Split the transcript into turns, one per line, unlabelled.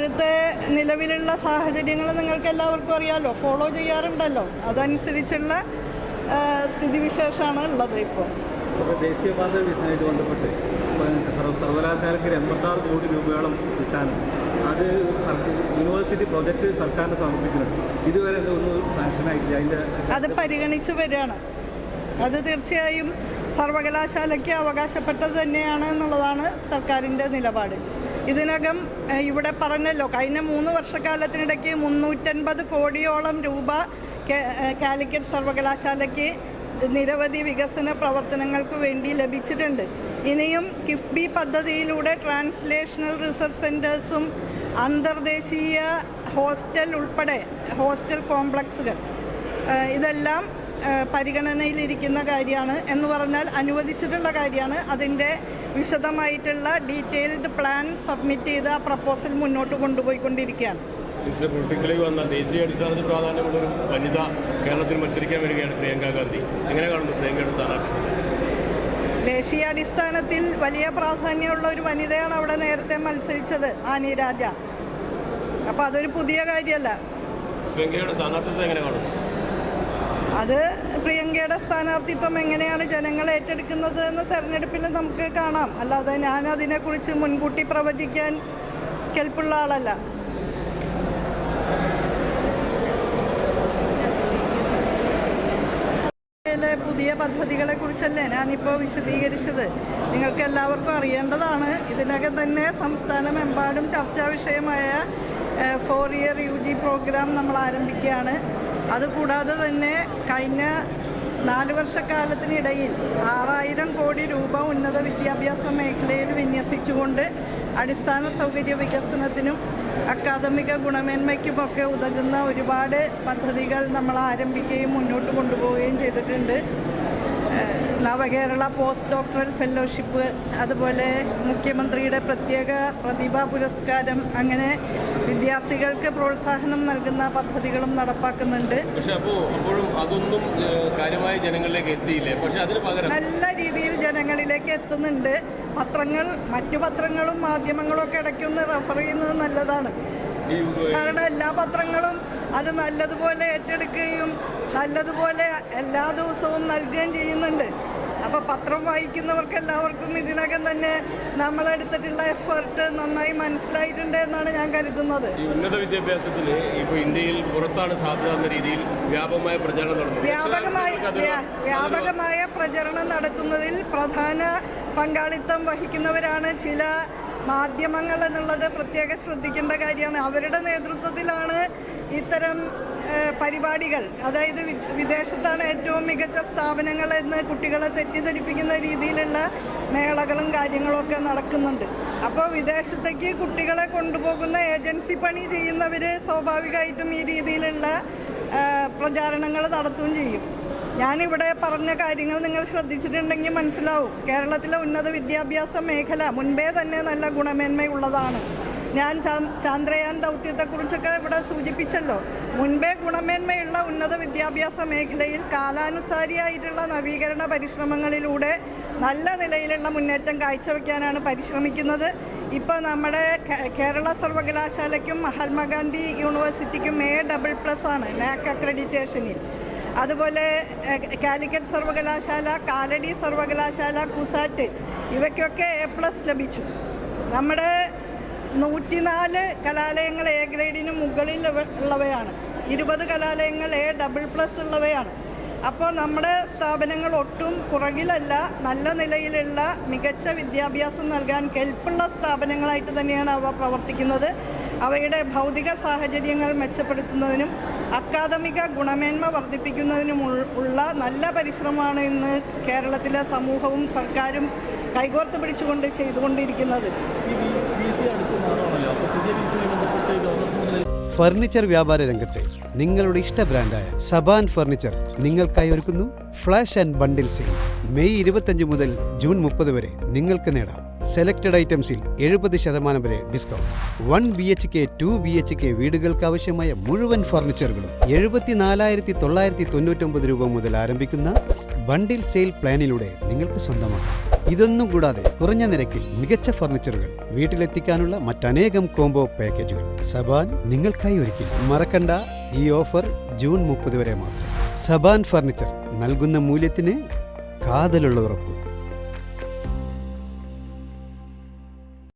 ഇപ്പോഴത്തെ നിലവിലുള്ള സാഹചര്യങ്ങൾ നിങ്ങൾക്ക് എല്ലാവർക്കും അറിയാമല്ലോ ഫോളോ ചെയ്യാറുണ്ടല്ലോ. അതനുസരിച്ചുള്ള സ്ഥിതിവിശേഷമാണ് ഉള്ളത് ഇപ്പോൾ.
ദേശീയപാത വികസനമായിട്ട് ബന്ധപ്പെട്ട് സർവ- സർവകലാശാലയ്ക്ക് എൺപത്താറ് കോടി രൂപയോളം കിട്ടാൻ അത് യൂണിവേഴ്സിറ്റി പ്രൊജക്ട് സർക്കാരിന് സമർപ്പിക്കുന്നുണ്ട്. ഇതുവരെ ഒന്നും സാങ്ഷൻ ആയിട്ടില്ല അതിന്റെ
അത് പരിഗണിച്ചു വരികയാണ്. അത് തീർച്ചയായും സർവകലാശാലയ്ക്ക് അവകാശപ്പെട്ടത് തന്നെയാണ് എന്നുള്ളതാണ് സർക്കാരിന്റെ നിലപാട്. ഇതിനകം ഇവിടെ പറഞ്ഞല്ലോ കഴിഞ്ഞ മൂന്ന് വർഷക്കാലത്തിനിടയ്ക്ക് മുന്നൂറ്റൻപത് കോടിയോളം രൂപ കാലിക്കറ്റ് സർവകലാശാലയ്ക്ക് നിരവധി വികസന പ്രവർത്തനങ്ങൾക്ക് വേണ്ടി ലഭിച്ചിട്ടുണ്ട്. ഇനിയും കിഫ്ബി പദ്ധതിയിലൂടെ ട്രാൻസ്ലേഷണൽ റിസർച്ച് സെന്റേഴ്സും അന്തർദേശീയ ഹോസ്റ്റൽ ഉൾപ്പെടെ ഹോസ്റ്റൽ കോംപ്ലക്സുകൾ ഇതെല്ലാം പരിഗണനയിലിരിക്കുന്ന കാര്യമാണ് എന്ന് പറഞ്ഞാൽ അനുവദിച്ചിട്ടുള്ള കാര്യമാണ്. അതിന്റെ വിശദമായിട്ടുള്ള ഡീറ്റെയിൽഡ് പ്ലാൻ സബ്മിറ്റ് ചെയ്ത് ആ പ്രപ്പോസൽ മുന്നോട്ട് കൊണ്ടുപോയിക്കൊണ്ടിരിക്കുകയാണ്.
പൊളിറ്റിക്സിലേക്ക് വന്ന ദേശീയ അടിസ്ഥാനത്തിൽ വനിത കേരളത്തിൽ മത്സരിക്കാൻ വരികയാണ് പ്രിയങ്ക ഗാന്ധി. എങ്ങനെ കാണുന്നു പ്രിയങ്കയുടെ സ്ഥാനാർത്ഥി
ദേശീയാടിസ്ഥാനത്തിൽ വലിയ പ്രാധാന്യമുള്ള ഒരു വനിതയാണ് അവിടെ നേരത്തെ മത്സരിച്ചത് ആനി രാജ. അപ്പോൾ അതൊരു പുതിയ കാര്യമല്ല.
പ്രിയങ്കയുടെ സ്ഥാനാർത്ഥിത്വം എങ്ങനെ കാണുന്നു?
അത് പ്രിയങ്കയുടെ സ്ഥാനാർത്ഥിത്വം എങ്ങനെയാണ് ജനങ്ങൾ ഏറ്റെടുക്കുന്നത് എന്ന് തെരഞ്ഞെടുപ്പിൽ നമുക്ക് കാണാം. അല്ലാതെ ഞാൻ അതിനെക്കുറിച്ച് മുൻകൂട്ടി പ്രവചിക്കാൻ കെൽപ്പുള്ള ആളല്ല. പുതിയ പദ്ധതികളെ കുറിച്ചല്ലേ ഞാനിപ്പോൾ വിശദീകരിച്ചത്. നിങ്ങൾക്ക് എല്ലാവർക്കും അറിയേണ്ടതാണ് ഇതിനകം തന്നെ സംസ്ഥാനമെമ്പാടും ചർച്ചാ വിഷയമായ four year U G programme നമ്മൾ ആരംഭിക്കുകയാണ്. അതുകൂടാതെ തന്നെ കഴിഞ്ഞ നാല് വർഷക്കാലത്തിനിടയിൽ ആറായിരം കോടി രൂപ ഉന്നത വിദ്യാഭ്യാസ മേഖലയിൽ വിന്യസിച്ചുകൊണ്ട് അടിസ്ഥാന സൗകര്യ വികസനത്തിനും അക്കാദമിക ഗുണമേന്മയ്ക്കുമൊക്കെ ഉതകുന്ന ഒരുപാട് പദ്ധതികൾ നമ്മൾ ആരംഭിക്കുകയും മുന്നോട്ട് കൊണ്ടുപോവുകയും ചെയ്തിട്ടുണ്ട്. നവകേരള പോസ്റ്റ് ഡോക്ടറൽ ഫെലോഷിപ്പ് അതുപോലെ മുഖ്യമന്ത്രിയുടെ പ്രത്യേക പ്രതിഭാ പുരസ്കാരം അങ്ങനെ വിദ്യാർത്ഥികൾക്ക് പ്രോത്സാഹനം നൽകുന്ന പദ്ധതികളും നടപ്പാക്കുന്നുണ്ട്.
പക്ഷെ അപ്പോൾ അപ്പോഴും അതൊന്നും കാര്യമായ ജനങ്ങളിലേക്ക് എത്തിയില്ലേ? പക്ഷെ അതിന് പകരം
നല്ല രീതിയിൽ ജനങ്ങളിലേക്ക് എത്തുന്നുണ്ട്. പത്രങ്ങൾ മറ്റു പത്രങ്ങളും മാധ്യമങ്ങളും ഒക്കെ ഇടയ്ക്കൊന്ന് റെഫർ ചെയ്യുന്നത് നല്ലതാണ്. കാരണം എല്ലാ പത്രങ്ങളും അത് നല്ലതുപോലെ ഏറ്റെടുക്കുകയും നല്ലതുപോലെ എല്ലാ ദിവസവും നൽകുകയും ചെയ്യുന്നുണ്ട്. അപ്പോൾ പത്രം വായിക്കുന്നവർക്ക് എല്ലാവർക്കും ഇതിനകം തന്നെ നമ്മൾ നമ്മളെടുത്തിട്ടുള്ള എഫേർട്ട് നന്നായി മനസ്സിലായിട്ടുണ്ട് എന്നാണ് ഞാൻ കരുതുന്നത്.
ഈ ഉന്നത വിദ്യാഭ്യാസത്തിന് ഇപ്പോൾ ഇന്ത്യയിൽ പുറത്താണ് സാധ്യത എന്ന രീതിയിൽ വ്യാപകമായ പ്രചരണം നടന്നു.
വ്യാപകമായ വ്യാപകമായ പ്രചരണം നടത്തുന്നതിൽ പ്രധാന പങ്കാളിത്തം വഹിക്കുന്നവരാണ് ചില മാധ്യമങ്ങൾ എന്നുള്ളത് പ്രത്യേകം ശ്രദ്ധിക്കേണ്ട കാര്യമാണ്. അവരുടെ നേതൃത്വത്തിലാണ് ഇത്തരം പരിപാടികൾ. അതായത് വിദേശത്താണ് ഏറ്റവും മികച്ച സ്ഥാപനങ്ങൾ എന്ന് കുട്ടികളെ തെറ്റിദ്ധരിപ്പിക്കുന്ന രീതിയിലുള്ള മേളകളും കാര്യങ്ങളും ഒക്കെ നടക്കുന്നുണ്ട്. അപ്പോൾ വിദേശത്തേക്ക് കുട്ടികളെ കൊണ്ടുപോകുന്ന ഏജൻസി പണി ചെയ്യുന്നവർ സ്വാഭാവികമായിട്ടും ഈ രീതിയിലുള്ള പ്രചാരണങ്ങൾ നടത്തുകയും ചെയ്യും. ഞാനിവിടെ പറഞ്ഞ കാര്യങ്ങൾ നിങ്ങൾ ശ്രദ്ധിച്ചിട്ടുണ്ടെങ്കിൽ മനസ്സിലാവും. കേരളത്തിലെ ഉന്നത വിദ്യാഭ്യാസ മേഖല മുൻപേ തന്നെ നല്ല ഗുണമേന്മയുള്ളതാണ്. ഞാൻ ചാന്ദ്രയാൻ ദൗത്യത്തെക്കുറിച്ചൊക്കെ ഇവിടെ സൂചിപ്പിച്ചല്ലോ. മുൻപേ ഗുണമേന്മയുള്ള ഉന്നത വിദ്യാഭ്യാസ മേഖലയിൽ കാലാനുസാരിയായിട്ടുള്ള നവീകരണ പരിശ്രമങ്ങളിലൂടെ നല്ല നിലയിലുള്ള മുന്നേറ്റം കാഴ്ചവെക്കാനാണ് പരിശ്രമിക്കുന്നത്. ഇപ്പോൾ നമ്മുടെ കേരള സർവകലാശാലയ്ക്കും മഹാത്മാഗാന്ധി യൂണിവേഴ്സിറ്റിക്കും എ ഡബിൾ പ്ലസ് ആണ്. നാക് അക്രഡിറ്റേഷനിൽ അതുപോലെ കാലിക്കറ്റ് സർവകലാശാല കാലടി സർവകലാശാല കുസാറ്റ് ഇവയ്ക്കൊക്കെ എ പ്ലസ് ലഭിച്ചു. നമ്മുടെ നൂറ്റിനാല് കലാലയങ്ങൾ എ ഗ്രേഡിന് മുകളിൽ ഉള്ളവയാണ്. ഇരുപത് കലാലയങ്ങൾ എ ഡബിൾ പ്ലസ് ഉള്ളവയാണ്. അപ്പോൾ നമ്മുടെ സ്ഥാപനങ്ങൾ ഒട്ടും പുറകിലല്ല നല്ല നിലയിലുള്ള മികച്ച വിദ്യാഭ്യാസം നൽകാൻ കെൽപ്പുള്ള സ്ഥാപനങ്ങളായിട്ട് തന്നെയാണ് അവ പ്രവർത്തിക്കുന്നത്. അവയുടെ ഭൗതിക സാഹചര്യങ്ങൾ മെച്ചപ്പെടുത്തുന്നതിനും അക്കാദമിക ഗുണമേന്മ വർദ്ധിപ്പിക്കുന്നതിനും ഉള്ള നല്ല പരിശ്രമമാണ് ഇന്ന് കേരളത്തിലെ സമൂഹവും സർക്കാരും കൈകോർത്ത് പിടിച്ചുകൊണ്ട് ചെയ്തുകൊണ്ടിരിക്കുന്നത്.
ഫർണിച്ചർ വ്യാപാര രംഗത്തെ നിങ്ങളുടെ ഇഷ്ട ബ്രാൻഡായ സബാൻ ഫർണിച്ചർ നിങ്ങൾക്കായി ഒരുക്കുന്നു flash and bundle sale. May ഇരുപത്തഞ്ച് മുതൽ ജൂൺ മുപ്പത് വരെ നിങ്ങൾക്ക് നേടാം. സെലക്റ്റഡ് ഐറ്റംസിൽ എഴുപത് ശതമാനം വരെ discount. One B H K two B H K വീടുകൾക്ക് ആവശ്യമായ മുഴുവൻ ഫർണിച്ചറുകളും എഴുപത്തിനാലായിരത്തി തൊള്ളായിരത്തി തൊണ്ണൂറ്റൊമ്പത് രൂപ മുതൽ ആരംഭിക്കുന്ന ബണ്ടിൽ സെയിൽ പ്ലാനിലൂടെ നിങ്ങൾക്ക് സ്വന്തമാക്കാം. ഇതൊന്നും കൂടാതെ കുറഞ്ഞ നിരക്കിൽ മികച്ച ഫർണിച്ചറുകൾ വീട്ടിലെത്തിക്കാനുള്ള മറ്റനേകം കോംബോ പാക്കേജുകൾ. സബാൻ നിങ്ങൾക്കായി ഒരുക്കി. മറക്കണ്ട. ഈ ഓഫർ ജൂൺ മുപ്പത് വരെ മാത്രം. സബാൻ ഫർണിച്ചർ നൽകുന്ന മൂല്യത്തിന് കാതലുള്ള ഉറപ്പ്.